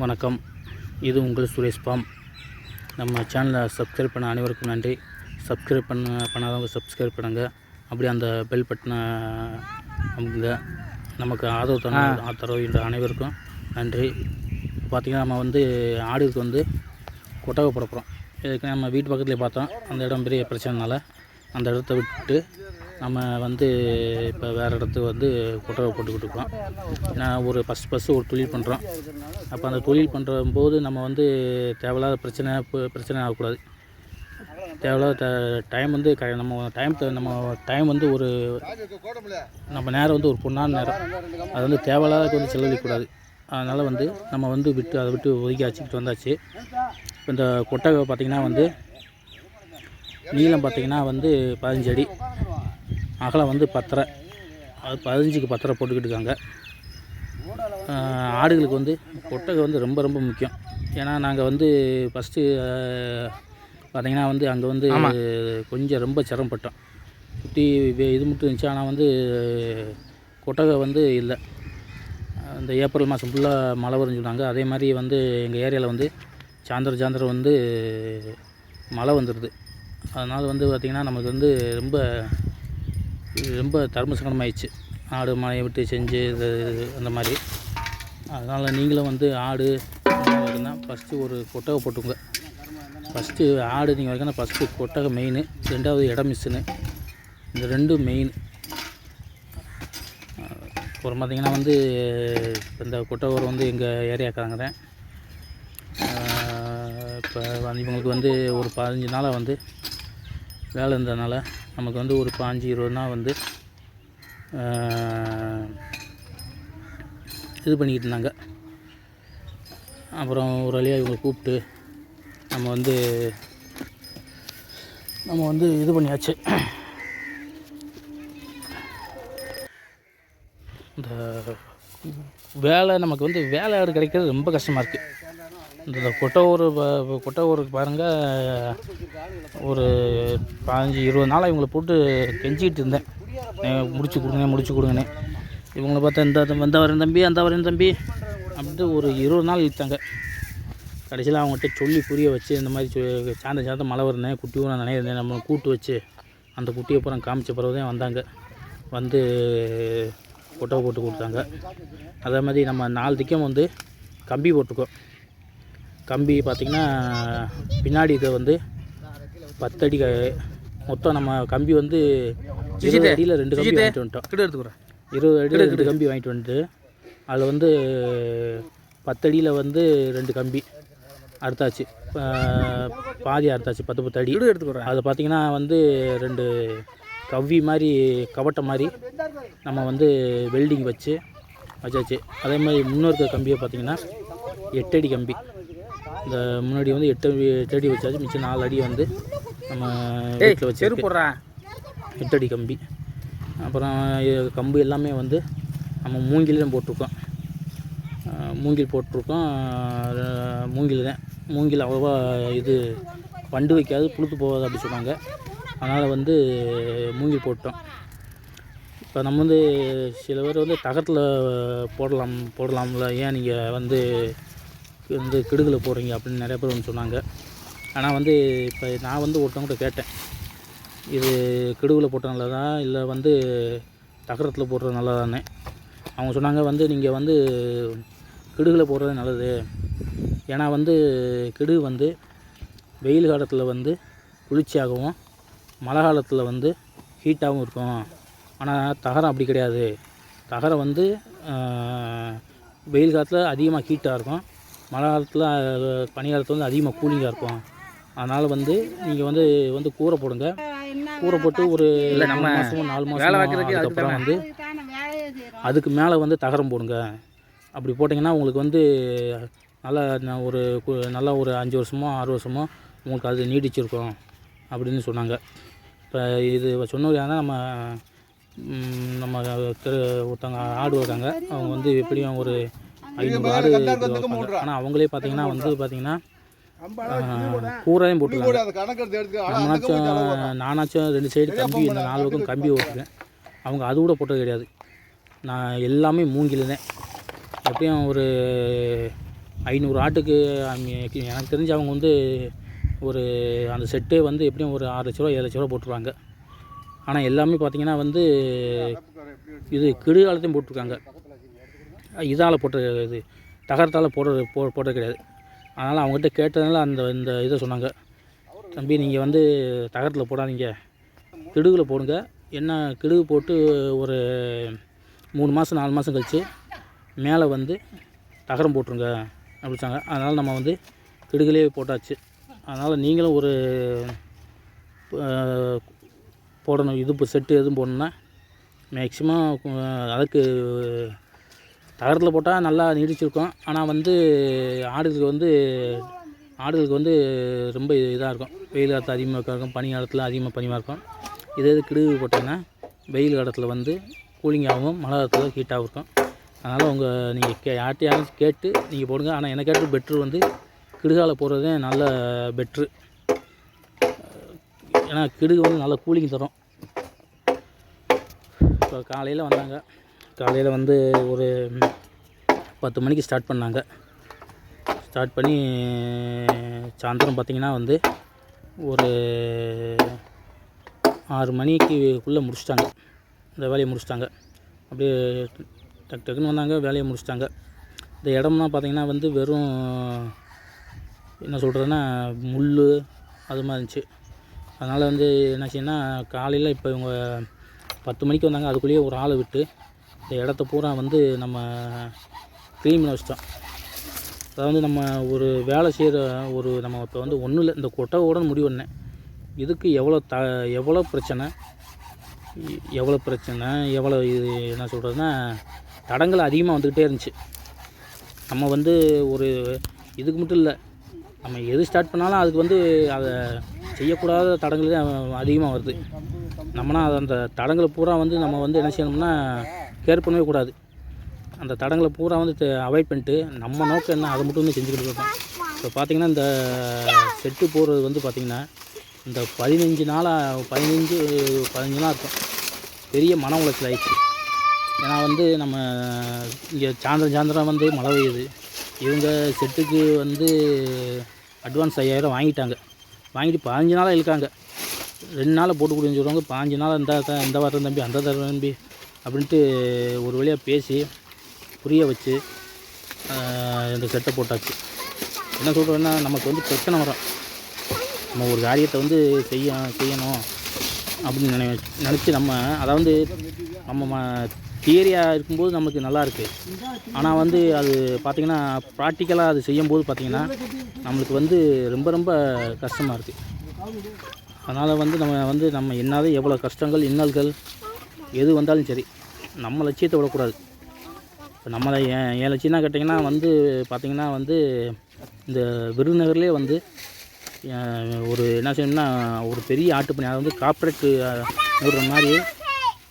வணக்கம். இது உங்கள் சுரேஷ் பாம். நம்ம சேனலை சப்ஸ்கிரைப் பண்ண அனைவருக்கும் நன்றி. சப்ஸ்கிரைப் பண்ண பண்ணாதவங்க சப்ஸ்கிரைப் பண்ணுங்க. அப்படியே அந்த பெல் பட்டனை அமுக்குங்க. நமக்கு ஆதரவு தர ஆதரவு அனைவருக்கும் நன்றி. பார்த்திங்கன்னா நம்ம வந்து ஆடுக்கு வந்து கொட்டகை போட போகிறோம் இதுக்கு நம்ம வீட்டு பக்கத்துலேயே பார்த்தோம். அந்த இடம் பெரிய பிரச்சனைனால அந்த இடத்த விட்டு நம்ம வந்து இப்போ வேறு இடத்துக்கு வந்து கொட்டகை போட்டுக்கிட்டு இருக்கோம். நான் ஒரு ஃபஸ்ட் ஃபஸ்ட்டு ஒரு தொழில் பண்ணுறோம் அப்போ அந்த தொழில் பண்ணுற போது நம்ம வந்து தேவையில்லாத பிரச்சனை பிரச்சனை ஆகக்கூடாது. தேவையில்லாத ட- டைம் வந்து க நம்ம டைம் நம்ம டைம் வந்து ஒரு நம்ம நேரம் வந்து ஒரு பொண்ணான நேரம். அது வந்து தேவையில்லாத வந்து செலவழிக்கக்கூடாது. அதனால் வந்து நம்ம வந்து விட்டு அதை விட்டு ஒதுக்கி வச்சுக்கிட்டு வந்தாச்சு. இப்போ இந்த கொட்டகை பார்த்திங்கன்னா வந்து நீளம் பார்த்திங்கன்னா வந்து பதினஞ்சு அடி. அகலம் வந்து பத்தரை அது பதினஞ்சுக்கு பத்தரை போட்டுக்கிட்டு இருக்காங்க. ஆடுகளுக்கு வந்து கொட்டகை வந்து ரொம்ப ரொம்ப முக்கியம். ஏன்னா நாங்கள் வந்து ஃபஸ்ட்டு பார்த்திங்கன்னா வந்து அங்கே வந்து கொஞ்சம் ரொம்ப சிரமப்பட்டோம் வே- இது மட்டும் இருந்துச்சு. ஆனால் வந்து கொட்டகை வந்து இல்லை. இந்த ஏப்ரல் மாதம் ஃபுல்லாக மழை வரும்னு சொன்னாங்க. அதே மாதிரி வந்து எங்கள் ஏரியாவில் வந்து சாயந்தரம் சாயந்தரம் வந்து மழை வந்துடுது அதனால் வந்து பார்த்திங்கன்னா நமக்கு வந்து ரொம்ப ரொம்ப தர்ம ஆடு மழையை விட்டு செஞ்சு இது அந்த மாதிரி. அதனால் நீங்களும் வந்து ஆடு வைக்கணும்னா ஃபஸ்ட்டு ஒரு கொட்டகை போட்டுங்க ஃபஸ்ட்டு ஆடு நீங்கள் வைக்கணும் ஃபஸ்ட்டு கொட்டகை மெயின் ரெண்டாவது இடம் மிஷினு இந்த ரெண்டும் மெயின் அப்புறம் பார்த்திங்கன்னா வந்து இந்த கொட்டகோர் வந்து எங்கள் ஏரியாக்காரங்க தான். இப்போ இவங்களுக்கு வந்து ஒரு பதினஞ்சு நாளாக வந்து வேலை இருந்ததுனால நமக்கு வந்து ஒரு பாஞ்சு இருபதுனா வந்து இது பண்ணிக்கிட்டு இருந்தாங்க. அப்புறம் ஒரு வழியாக இவங்களை கூப்பிட்டு நம்ம வந்து நம்ம வந்து இது பண்ணியாச்சு. இந்த வேலை நமக்கு வந்து வேலை கிடைக்கிறது ரொம்ப கஷ்டமாக இருக்குது இந்த கொட்டை ஊர் கொட்டை ஊருக்கு பாருங்கள் ஒரு பதினஞ்சு இருபது நாளாக இவங்களை போட்டு கெஞ்சிக்கிட்டு இருந்தேன். முடிச்சு கொடுங்க முடிச்சு கொடுங்கன்னு. இவங்களை பார்த்தா இந்த இந்த வரையும் தம்பி அந்த வரையும் தம்பி. அப்படின்ட்டு ஒரு இருபது நாள் இழுத்தாங்க. கடைசியில் அவங்ககிட்ட சொல்லி புரிய வச்சு இந்த மாதிரி சாந்த சாந்த சாயந்தரம் மழை வருந்தேன் குட்டியும் நான் நினைக்கிறேன் நம்ம கூட்டு வச்சு அந்த குட்டியை அப்புறம் காமிச்ச பிறகு தான் வந்தாங்க. வந்து கொட்டை போட்டு கொடுத்தாங்க. அதே மாதிரி நம்ம நாலு திக்கம் வந்து கம்பி போட்டுக்கோ. கம்பி பார்த்திங்கன்னா பின்னாடி இதை வந்து பத்தடி மொத்தம் நம்ம கம்பி வந்து இருபது அடியில் ரெண்டு கம்பி வாங்கிட்டு வந்துட்டோம். இருபது அடியில் ரெண்டு கம்பி வாங்கிட்டு வந்துட்டு அதில் வந்து பத்தடியில் வந்து ரெண்டு கம்பி அறுத்தாச்சு. பாதி அறுத்தாச்சு பத்து பத்து அடி. கிட்ட எடுத்துக்கிறேன் அது பார்த்திங்கன்னா வந்து ரெண்டு கவ்வி மாதிரி கவட்டை மாதிரி நம்ம வந்து வெல்டிங் வச்சு வச்சாச்சு. அதே மாதிரி முன்னோருக்க கம்பியை பார்த்திங்கன்னா எட்டடி கம்பி. இந்த முன்னாடி வந்து எட்டு அடி எட்டு அடி வச்சாச்சு மிச்சம் நாலு அடி வந்து நம்ம வீட்டில் வச்சு போடுறேன் எட்டடி கம்பி. அப்புறம் கம்பு எல்லாமே வந்து நம்ம மூங்கிலும் போட்டிருக்கோம். மூங்கில் போட்டிருக்கோம். மூங்கில் தான். மூங்கில் அவ்வளோவா இது பண்டு வைக்காது புழுத்து போகாது அப்படி சொன்னாங்க. அதனால் வந்து மூங்கில் போட்டோம். இப்போ நம்ம வந்து சில பேர் வந்து தகரத்தில் போடலாம் போடலாம்ல. ஏன் நீங்கள் வந்து வந்து கெடுதலை போடுறீங்க அப்படின்னு நிறைய பேர் வந்து சொன்னாங்க. ஆனால் வந்து இப்போ நான் வந்து ஒருத்தவங்ககிட்ட கேட்டேன். இது கெடுவில் போட்ட நல்லதா? இல்லை வந்து தகரத்தில் போடுறது நல்லதானே அவங்க சொன்னாங்க வந்து நீங்கள் வந்து கெடுகில் போடுறது நல்லது. ஏன்னா வந்து கெடு வந்து வெயில் காலத்தில் வந்து குளிர்ச்சியாகவும் மழை காலத்தில் வந்து ஹீட்டாகவும் இருக்கும். ஆனால் தகரம் அப்படி கிடையாது. தகரம் வந்து வெயில் காலத்தில் அதிகமாக ஹீட்டாக இருக்கும். மழை காலத்தில் பனி காலத்தில் வந்து அதிகமாக கூலிங்காக இருக்கும். அதனால் வந்து நீங்கள் வந்து வந்து கூரை போடுங்க. கூரை போட்டு ஒரு நம்ம மாசமோ நாலு மாதம் அதுக்கப்புறம். வந்து அதுக்கு மேலே வந்து தகரம் போடுங்க. அப்படி போட்டிங்கன்னா உங்களுக்கு வந்து நல்லா ஒரு நல்லா ஒரு அஞ்சு வருஷமோ ஆறு வருஷமோ உங்களுக்கு அது நீடிச்சிருக்கும் அப்படின்னு சொன்னாங்க. இப்போ இது சொன்னவர் யாருன்னா நம்ம நம்ம ஒருத்தவங்க ஆடு இருக்காங்க அவங்க வந்து எப்படியும் ஒரு ஐநூறு ஆடு ஆனால் அவங்களே பார்த்தீங்கன்னா வந்து பார்த்தீங்கன்னா கூரையும் போட்டுருக்காங்க நானாச்சும் ரெண்டு சைடு கம்பி இந்த நாலு பக்கம் கம்பி ஓட்டுருக்கேன் அவங்க அது கூட போட்டது கிடையாது. நான் எல்லாமே மூங்கில் தான் எப்படியும் ஒரு ஐநூறு ஆட்டுக்கு எனக்கு தெரிஞ்சு அவங்க வந்து ஒரு அந்த செட்டே வந்து எப்படியும் ஒரு ஆறு லட்ச ரூபா ஏழு லட்ச ரூபா போட்டுருவாங்க ஆனால் எல்லாமே பார்த்தீங்கன்னா வந்து இது கிடு காலத்தையும் போட்டிருக்காங்க. இதால் போட்டது இது தகரத்தால் போடுறது போ போட்டது கிடையாது. அதனால் அவங்ககிட்ட கேட்டதுனால அந்த இந்த இதை சொன்னாங்க. தம்பி நீங்கள் வந்து தகரத்தில் போடாதீங்க. கிடுகுல போடுங்க. என்ன கிடுகு போட்டு ஒரு மூணு மாதம் நாலு மாதம் கழித்து மேலே வந்து தகரம் போட்டுருங்க அப்படிச்சாங்க அதனால் நம்ம வந்து கிடுகுலே போட்டாச்சு. அதனால் நீங்களும் ஒரு போடணும். இது செட்டு எதுவும் போடணுன்னா மேக்ஸிமம் அதுக்கு தகரத்தில் போட்டால் நல்லா நீடிச்சிருக்கும். ஆனால் வந்து ஆடுகளுக்கு வந்து ஆடுகளுக்கு வந்து ரொம்ப இதாக இருக்கும். வெயில் காலத்தில் அதிகமாக இருக்கும் பனி காலத்தில் அதிகமாக பனியாக இருக்கும். இதே இது கிடுகு போட்டிங்கன்னா வெயில் காலத்தில் வந்து கூலிங் ஆகும் மழை காலத்தில் ஹீட்டாகவும் இருக்கும். அதனால் உங்கள் நீங்கள் கே யார்ட்டையாலும் கேட்டு நீங்கள் போடுங்க. ஆனால் என்னை கேட்டு பெட்ரு வந்து கிடுகால போடுறதே நல்ல பெட்ரு ஏன்னா கிடுகு வந்து நல்லா கூலிங் தரும். இப்போ காலையில் வந்தாங்க. காலையில் வந்து ஒரு பத்து மணிக்கு ஸ்டார்ட் பண்ணாங்க. ஸ்டார்ட் பண்ணி சாயந்தரம் பார்த்திங்கன்னா வந்து ஒரு ஆறு மணிக்குள்ளே முடிச்சிட்டாங்க. இந்த வேலையை முடிச்சிட்டாங்க. அப்படியே டக்கு டக்குன்னு வந்தாங்க வேலையை முடிச்சிட்டாங்க. இந்த இடம்லாம் பார்த்திங்கன்னா வந்து வெறும் என்ன சொல்கிறதுன்னா முள் அது மாதிரி இருந்துச்சு. அதனால் வந்து என்ன செய்யணும்னா காலையில் இப்போ இவங்க பத்து மணிக்கு வந்தாங்க. அதுக்குள்ளேயே ஒரு ஆளை விட்டு இந்த இடத்த பூரா வந்து நம்ம க்ளீன் பண்ண வச்சிட்டோம் அதாவது நம்ம ஒரு வேலை செய்கிற ஒரு நம்ம இப்போ வந்து ஒன்றும் இல்லை இந்த கொட்டகையோட முடிவு பண்ணேன். இதுக்கு எவ்வளோ த எவ்வளோ பிரச்சனை? எவ்வளோ பிரச்சனை? எவ்வளோ இது என்ன சொல்கிறதுனா தடங்கள் அதிகமாக வந்துக்கிட்டே இருந்துச்சு. நம்ம வந்து ஒரு இதுக்கு மட்டும் இல்லை நம்ம எது ஸ்டார்ட் பண்ணாலும் அதுக்கு வந்து அதை செய்யக்கூடாத தடங்கள் அதிகமாக வருது. நம்மனா அது அந்த தடங்களை பூரா வந்து நம்ம வந்து என்ன செய்யணும்னா கேர் பண்ணவே கூடாது. அந்த தடங்களை பூரா வந்து அவாய்ட் பண்ணிட்டு நம்ம நோக்கம் என்ன அதை மட்டும் வந்து செஞ்சுக்கிட்டு இருக்கோம். இப்போ பார்த்தீங்கன்னா இந்த செட்டு போடுறது வந்து பார்த்திங்கன்னா இந்த பதினஞ்சு நாளாக பதினஞ்சு பதினஞ்சு நாள் இருக்கும். பெரிய மன உளைச்சல் ஆயிடுச்சு. ஏன்னா வந்து நம்ம இங்கே சாயந்தரம் சாயந்தரம் வந்து மழை பெய்யுது. இவங்க செட்டுக்கு வந்து அட்வான்ஸ் ஐயாயிரம் வாங்கிட்டாங்க. வாங்கிட்டு பதினஞ்சு நாளாக இழுக்காங்க ரெண்டு நாளில் போட்டு கொடுன்னு சொல்கிறவங்க பாஞ்சு நாள் இந்த இந்த வாரம் தம்பி அந்த தரம் தம்பி அப்படின்ட்டு ஒரு வழியாக பேசி புரிய வச்சு இந்த செட்டை போட்டாச்சு. என்ன சொல்கிறேன்னா நமக்கு வந்து பிரச்சனை வரும். நம்ம ஒரு காரியத்தை வந்து செய்ய செய்யணும் அப்படின்னு நினை நினச்சி நம்ம அதாவது நம்ம ம தியரியாக இருக்கும்போது நமக்கு நல்லா இருக்குது ஆனால் வந்து அது பார்த்திங்கன்னா ப்ராக்டிக்கலாக அது செய்யும்போது பார்த்திங்கன்னா நம்மளுக்கு வந்து ரொம்ப ரொம்ப கஷ்டமாக இருக்குது அதனால் வந்து நம்ம வந்து நம்ம என்னதான் எவ்வளோ கஷ்டங்கள் இன்னல்கள் எது வந்தாலும் சரி நம்ம லட்சியத்தை விடக்கூடாது. இப்போ நம்மளை என் என் லட்சியம் கேட்டிங்கன்னா வந்து பார்த்திங்கன்னா வந்து இந்த விருதுநகர்லேயே வந்து ஒரு என்ன செய்யணும்னா ஒரு பெரிய ஆட்டுப்பணி அதை வந்து கார்ப்பரேட் நிறுவனம் மாதிரி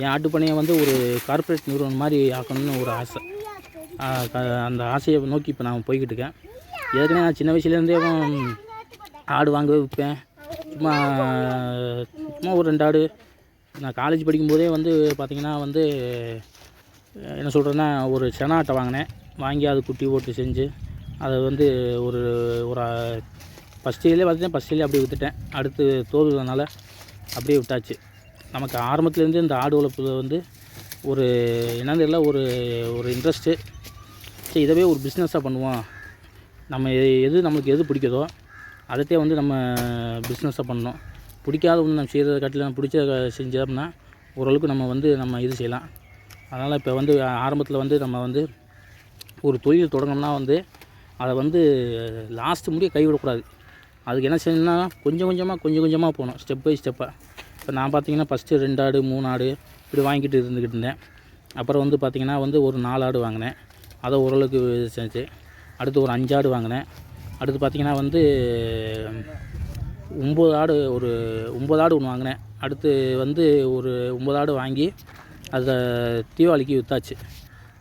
என் ஆட்டுப்பணியை வந்து ஒரு கார்ப்பரேட் நிறுவனம் மாதிரி ஆக்கணும்னு ஒரு ஆசை. அந்த ஆசையை நோக்கி இப்போ நான் போய்கிட்டு இருக்கேன். ஏற்கனவே நான் சின்ன வயசுலேருந்தே ஆடு வாங்கவே விற்பேன் சும்மா சும்மா ஒரு ரெண்டு ஆடு நான் காலேஜ் படிக்கும்போதே வந்து பார்த்திங்கன்னா வந்து என்ன சொல்கிறேன்னா ஒரு செனாட்டை வாங்கினேன். வாங்கி அது குட்டி போட்டு செஞ்சு அதை வந்து ஒரு ஒரு ஃபஸ்ட் இயர்லேயே பார்த்துட்டேன் ஃபஸ்ட் இயர்லேயே அப்படியே விற்றுட்டேன் அடுத்து தோதுனால அப்படியே விட்டாச்சு. நமக்கு ஆரம்பத்துலேருந்து இந்த ஆடு வளர்ப்பு வந்து ஒரு என்னன்னு தெரியல ஒரு ஒரு இன்ட்ரெஸ்ட்டு சரி இதவே ஒரு பிஸ்னஸாக பண்ணுவோம். நம்ம எது நம்மளுக்கு எது பிடிக்குதோ அதைத்தே வந்து நம்ம பிஸ்னஸாக பண்ணணும். பிடிக்காத ஒன்று நம்ம செய்கிறத காட்டிலும் பிடிச்ச செஞ்சோம்னா ஓரளவுக்கு நம்ம வந்து நம்ம இது செய்யலாம். அதனால் இப்போ வந்து ஆரம்பத்தில் வந்து நம்ம வந்து ஒரு தொழில் தொடங்கினோம்னா வந்து அதை வந்து லாஸ்ட்டு முடிய கைவிடக்கூடாது. அதுக்கு என்ன செய்யணும்னா கொஞ்சம் கொஞ்சமாக கொஞ்சம் கொஞ்சமாக போகணும் ஸ்டெப் பை ஸ்டெப்பாக இப்போ நான் பார்த்தீங்கன்னா ஃபஸ்ட்டு ரெண்டு ஆடு மூணு ஆடு இப்படி வாங்கிட்டு இருந்துக்கிட்டு இருந்தேன். அப்புறம் வந்து பார்த்திங்கன்னா வந்து ஒரு நாலு ஆடு வாங்கினேன். அதை ஓரளவுக்கு செஞ்சு அடுத்து ஒரு அஞ்சு ஆடு வாங்கினேன். அடுத்து பார்த்திங்கன்னா வந்து ஒம்பது ஆடு ஒரு ஒம்பது ஆடு ஒன்று வாங்கினேன். அடுத்து வந்து ஒரு ஒம்பது ஆடு வாங்கி அதை தீபாவளிக்கு விற்றாச்சு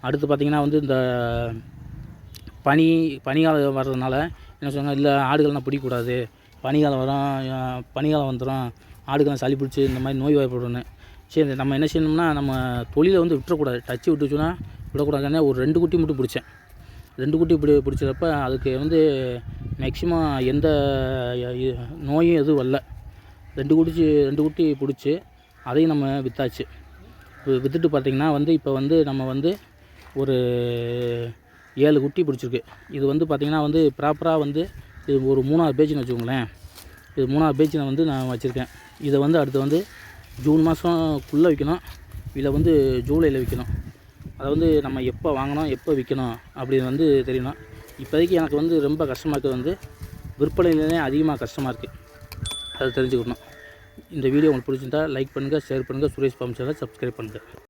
அடுத்து பார்த்திங்கன்னா வந்து இந்த பனி பனிக்காலம் வர்றதுனால என்ன சொன்னாங்க இல்லை ஆடுகள்லாம் பிடிக்கக்கூடாது. பனிக்காலம் வரும் பனிகாலம் பனிக்காலம் வந்துடும் ஆடுகள்லாம் சளி பிடிச்சி இந்த மாதிரி நோய் வாய்ப்படுன்னு சரி நம்ம என்ன செய்யணும்னா நம்ம தொழிலை வந்து விட்டுறக்கூடாது. டச்சு விட்டுச்சுன்னா விடக்கூடாதுன்னு ஒரு ரெண்டு குட்டி மட்டும் பிடிச்சேன். ரெண்டு குட்டி பிடி பிடிச்சப்ப அதுக்கு வந்து மேக்ஸிமம் எந்த நோயும் எதுவும் வரல. ரெண்டு குடிச்சு ரெண்டு குட்டி பிடிச்சி அதையும் நம்ம விற்றாச்சு விற்றுட்டு பார்த்திங்கன்னா வந்து இப்போ வந்து நம்ம வந்து ஒரு ஏழு குட்டி பிடிச்சிருக்கு. இது வந்து பார்த்திங்கன்னா வந்து ப்ராப்பராக வந்து இது ஒரு மூணாவது பேஜ்னு வச்சுக்கோங்களேன். இது மூணாவது பேஜில் வந்து நான் வச்சுருக்கேன். இதை வந்து அடுத்து வந்து ஜூன் மாதம்க்குள்ளே விற்கணும் இதை வந்து ஜூலையில் விற்கணும் அதை வந்து நம்ம எப்போ வாங்கணும் எப்போ விற்கணும் அப்படின்னு வந்து தெரியணும். இப்போதைக்கு எனக்கு வந்து ரொம்ப கஷ்டமாக இருக்கிறது வந்து விற்பனையிலே அதிகமாக கஷ்டமாக இருக்குது அதை தெரிஞ்சுக்கணும். இந்த வீடியோ உங்களுக்கு பிடிச்சிருந்தா லைக் பண்ணுங்கள் ஷேர் பண்ணுங்கள் சுரேஷ் பாம் சேனலை சப்ஸ்கிரைப் பண்ணுங்கள்